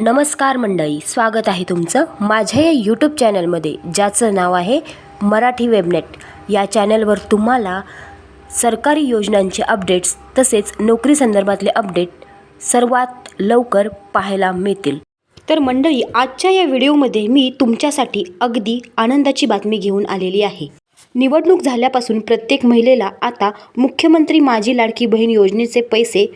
नमस्कार मंडळी स्वागत आहे तुमचं माझ्या या यूट्यूब चॅनलमध्ये ज्याचं नाव आहे मराठी वेबनेट या चॅनलवर तुम्हाला सरकारी योजनांचे अपडेट्स तसेच नोकरी संदर्भातले अपडेट सर्वात लवकर पाहायला मिळतील. तर मंडळी आजच्या या व्हिडिओमध्ये मी तुमच्यासाठी अगदी आनंदाची बातमी घेऊन आलेली आहे. निवडणूक झाल्यापासून प्रत्येक महिलेला आता मुख्यमंत्री माझी लाडकी बहीण योजनेचे पैसे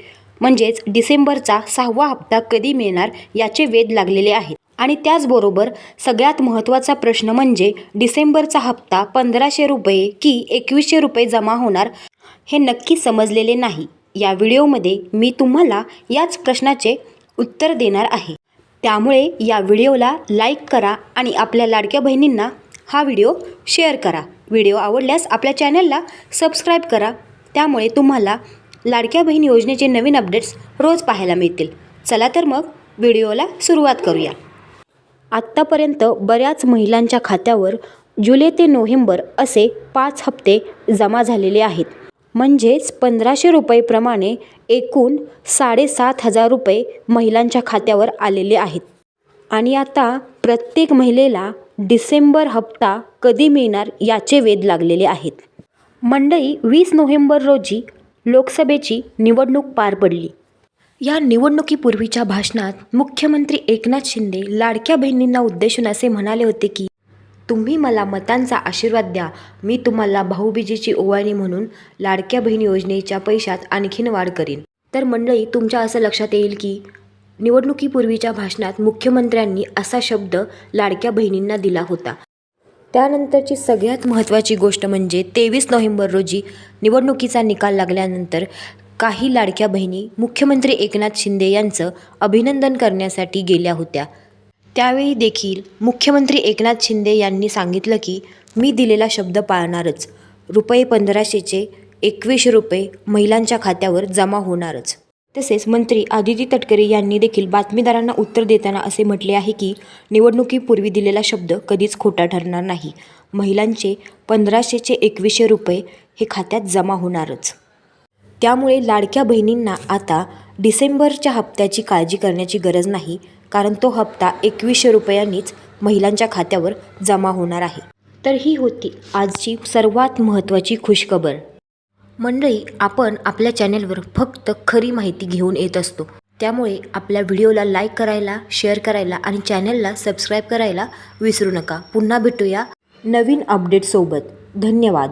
म्हणजेच डिसेंबरचा सहावा हप्ता कधी मिळणार याचे वेध लागलेले आहेत. आणि त्याचबरोबर सगळ्यात महत्त्वाचा प्रश्न म्हणजे डिसेंबरचा हप्ता पंधराशे रुपये की एकवीसशे रुपये जमा होणार हे नक्की समजलेले नाही. या व्हिडिओमध्ये मी तुम्हाला याच प्रश्नाचे उत्तर देणार आहे. त्यामुळे या व्हिडिओला लाईक करा आणि आपल्या लाडक्या बहिणींना हा व्हिडिओ शेअर करा. व्हिडिओ आवडल्यास आपल्या चॅनलला सबस्क्राईब करा. त्यामुळे तुम्हाला लाडक्या बहीण योजनेचे नवीन अपडेट्स रोज पाहायला मिळतील. चला तर मग व्हिडिओला सुरुवात करूया. आत्तापर्यंत बऱ्याच महिलांच्या खात्यावर जुलै ते नोव्हेंबर असे पाच हप्ते जमा झालेले आहेत. म्हणजेच पंधराशे रुपयेप्रमाणे एकूण साडेसात हजार रुपये महिलांच्या खात्यावर आलेले आहेत. आणि आता प्रत्येक महिलेला डिसेंबर हप्ता कधी मिळणार याचे वेध लागलेले आहेत. मंडई वीस नोव्हेंबर रोजी लोकसभेची निवडणूक पार पडली. या निवडणुकीपूर्वीच्या भाषणात मुख्यमंत्री एकनाथ शिंदे लाडक्या बहिणींना उद्देशून असे म्हणाले होते की तुम्ही मला मतांचा आशीर्वाद द्या. मी तुम्हाला भाऊबीजेची ओवाळणी म्हणून लाडक्या बहीण योजनेच्या पैशात आणखीन वाढ करीन. तर मंडळी तुमच्या असं लक्षात येईल की निवडणुकीपूर्वीच्या भाषणात मुख्यमंत्र्यांनी असा शब्द लाडक्या बहिणींना दिला होता. त्यानंतरची सगळ्यात महत्त्वाची गोष्ट म्हणजे तेवीस नोव्हेंबर रोजी निवडणुकीचा निकाल लागल्यानंतर काही लाडक्या बहिणी मुख्यमंत्री एकनाथ शिंदे यांचं अभिनंदन करण्यासाठी गेल्या होत्या. त्यावेळी देखील मुख्यमंत्री एकनाथ शिंदे यांनी सांगितलं की मी दिलेला शब्द पाळणारच. रुपये पंधराशेचे एकवीस रुपये महिलांच्या खात्यावर जमा होणारच. तसेच मंत्री आदिती तटकरे यांनी देखील बातमीदारांना उत्तर देताना असे म्हटले आहे की निवडणुकीपूर्वी दिलेला शब्द कधीच खोटा ठरणार नाही. महिलांचे पंधराशेचे एकवीसशे रुपये हे खात्यात जमा होणारच. त्यामुळे लाडक्या बहिणींना आता डिसेंबरच्या हप्त्याची काळजी करण्याची गरज नाही कारण तो हप्ता एकवीसशे रुपयांनीच महिलांच्या खात्यावर जमा होणार आहे. तर ही होती आजची सर्वात महत्त्वाची खुशखबर. मंडळी आपण आपल्या चॅनेलवर फक्त खरी माहिती घेऊन येत असतो. त्यामुळे आपल्या व्हिडिओला लाईक करायला शेअर करायला आणि चॅनलला सबस्क्राईब करायला विसरू नका. पुन्हा भेटूया नवीन अपडेटसोबत धन्यवाद.